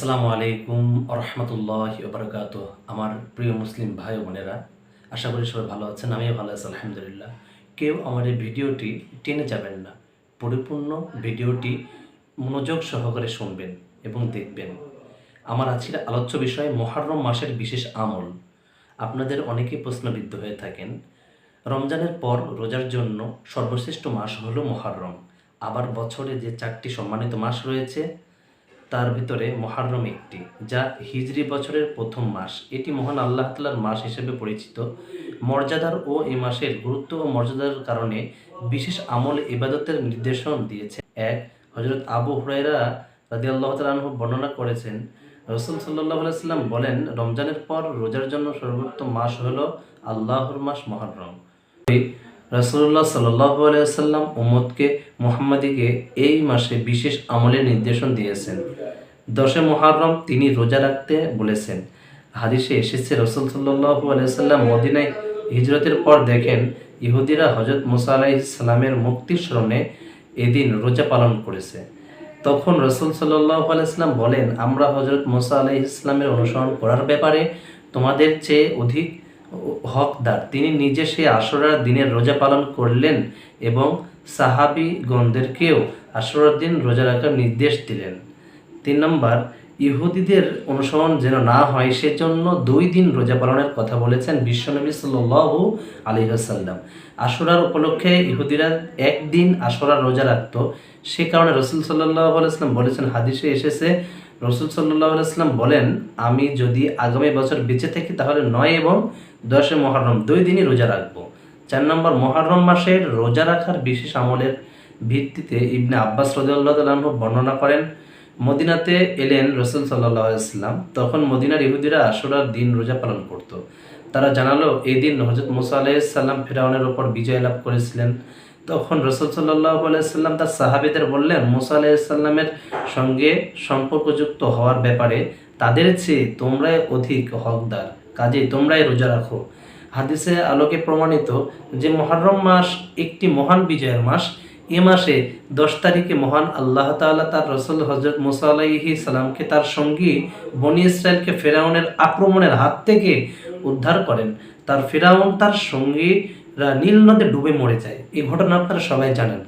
আসসালামু আলাইকুম রহমতুল্লাহ বারকাত আমার প্রিয় মুসলিম ভাই বোনেরা, আশা করি সবাই ভালো আছেন, আমিও ভালো আছি, আলহামদুলিল্লাহ। কেউ আমার এই ভিডিওটি টেনে যাবেন না, পরিপূর্ণ ভিডিওটি মনোযোগ সহকারে শুনবেন এবং দেখবেন। আমার আজকের আলোচ্য বিষয়, মহারম মাসের বিশেষ আমল। আপনাদের অনেকেই প্রশ্নবিদ্ধ হয়ে থাকেন, রমজানের পর রোজার জন্য সর্বশ্রেষ্ঠ মাস হলো মহারম। আবার বছরে যে চারটি সম্মানিত মাস রয়েছে তার ভিতরে মহারম একটি, যা হিজরি বছরের প্রথম মাস। এটি মহান আল্লাহ তালার মাস হিসেবে পরিচিত। মর্যাদার ও এই মাসের গুরুত্ব ও মর্যাদার কারণে বিশেষ আমল ইবাদতের নির্দেশন দিয়েছে। এক হজরত আবু হুরাইরা রাদি আল্লাহ তালু বর্ণনা করেছেন, রসুল সাল্লাহ সাল্লাম বলেন, রমজানের পর রোজার জন্য সর্বোত্তম মাস হল আল্লাহর মাস মহরম। রাসুল্লাহ সাল্লাহ আলাইসাল্লাম উম্মদকে মোহাম্মদীকে এই মাসে বিশেষ আমলের নির্দেশন দিয়েছেন। দশে মহারম তিনি রোজা রাখতে বলেছেন। হাদিসে এসেছে, রসুল সাল্লাহ আলাইসাল্লাম মদিনায় হিজরতের পর দেখেন, ইহুদিরা হজরত মুসা আলাইসাল্লামের মুক্তির স্মরণে এদিন রোজা পালন করেছে। তখন রসুল সাল্লাহ আলাইসাল্লাম বলেন, আমরা হজরত মুসা আলাহ ইসলামের অনুসরণ করার ব্যাপারে তোমাদের চেয়ে অধিক হকদার। তিনি নিজে সেই আশুরার দিনের রোজা পালন করলেন এবং সাহাবি গণদেরকেও আশুরার দিন রোজা রাখার নির্দেশ দিলেন। তিন নম্বর ইহুদিদের অনুসরণ যেন না হয়, সেজন্য দুই দিন রোজা পালনের কথা বলেছেন বিশ্বনবী সাল্লু আলী আসাল্লাম আশুরার উপলক্ষে ইহুদিরা একদিন আশুরার রোজা রাখত। সে কারণে রসুল সাল্লাহ আলাইসলাম বলেছেন, হাদিসে এসেছে, রসুল সাল্লাহ আলাইসলাম বলেন, আমি যদি আগামী বছর বেঁচে থাকি তাহলে নয় এবং দশে মহরম দুই দিনই রোজা রাখব। চার নম্বর মহরম মাসের রোজা রাখার বিশেষ আমলের ভিত্তিতে ইবনে আব্বাস রদুল্লাহ তালাহ বর্ণনা করেন মদিনাতে এলেন রসুল সাল্লাহ ইসলাম তখন মদিনার ইহুদিরা আশুরার দিন রোজা পালন করত। তারা জানালো, এই দিন হজরত মুসা আলাইসাল্লাম ফেরাউনের ওপর বিজয় লাভ করেছিলেন। তখন রসুল সাল্লাহ আলাইসাল্লাম তার সাহাবিদের বললেন, মুসা আলাইসাল্লামের সঙ্গে সম্পর্কযুক্ত হওয়ার ব্যাপারে তাদের চেয়ে তোমরাই অধিক হকদার। কাজে তোমরাই রোজা রাখো। হাদিসে আলোকে প্রমাণিত যে মহরম মাস একটি মহান বিজয়ের মাস। এ মাসে দশ তারিখে মহান আল্লাহ তাআলা তার রসুল হজরত মুসা সালামকে তার সঙ্গী বনি ইসরায়েলকে ফেরাউনের আক্রমণের হাত থেকে উদ্ধার করেন। তার ফেরাউন তার সঙ্গীরা নীল নদে ডুবে মরে যায়। এই ঘটনা আপনারা সবাই জানেন।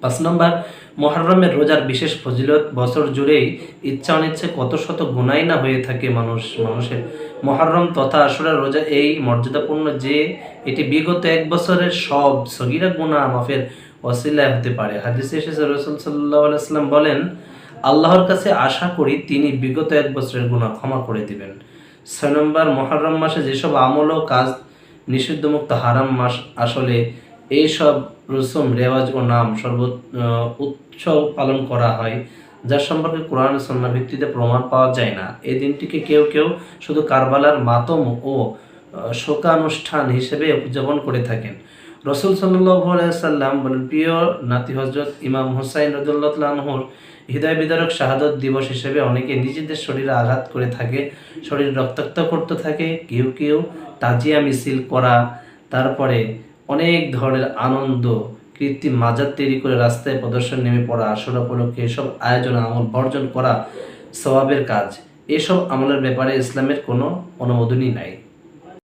পাঁচ নম্বর, মহরমের রোজার বিশেষ ফজিলত বছর জুড়েই ইচ্ছা অনিচ্ছে কত শত গুণাই না হয়ে থাকে মানুষ, মানুষের। মহরম তথা আসরের রোজা এই মর্যাদাপূর্ণ যে, এটি বিগত এক বছরের সব সগিরা গুণা মাফের অসিলায় হতে পারে। হাদিসে এসেছে রসুল সাল্লাহ আলাইসাল্লাম বলেন, আল্লাহর কাছে আশা করি তিনি বিগত এক বছরের গুণা ক্ষমা করে দিবেন। ছয় নম্বর, মহরম মাসে যেসব আমল ও কাজ নিষিদ্ধমুক্ত হারাম মাস, আসলে এইসব রসুম, রেওয়াজ ও নাম সর্ব উৎসব পালন করা হয়, যার সম্পর্কে কোরআন সন্না ভিত্তিতে প্রমাণ পাওয়া যায় না। এই দিনটিকে কেউ কেউ শুধু কারবালার মাতম ও শোকানুষ্ঠান হিসেবে উদযাপন করে থাকেন। রসুল সাল্লাম বলেন, প্রিয় নাতি হজরত ইমাম হুসাইন রদুল্লাহর হৃদয় বিদারক শাহাদত দিবস হিসেবে অনেকে নিজেদের শরীরে আঘাত করে থাকে, শরীর রক্তাক্ত করতে থাকে, কেউ কেউ তাজিয়া মিছিল করা, তারপরে অনেক ধরনের আনন্দ, কৃত্রিম মাজার তৈরি করে রাস্তায় প্রদর্শন নেমে পড়া, আসরা উপলক্ষে এসব আয়োজন আমল বর্জন করা স্বভাবের কাজ। এসব আমলের ব্যাপারে ইসলামের কোনো অনুমোদনই নাই।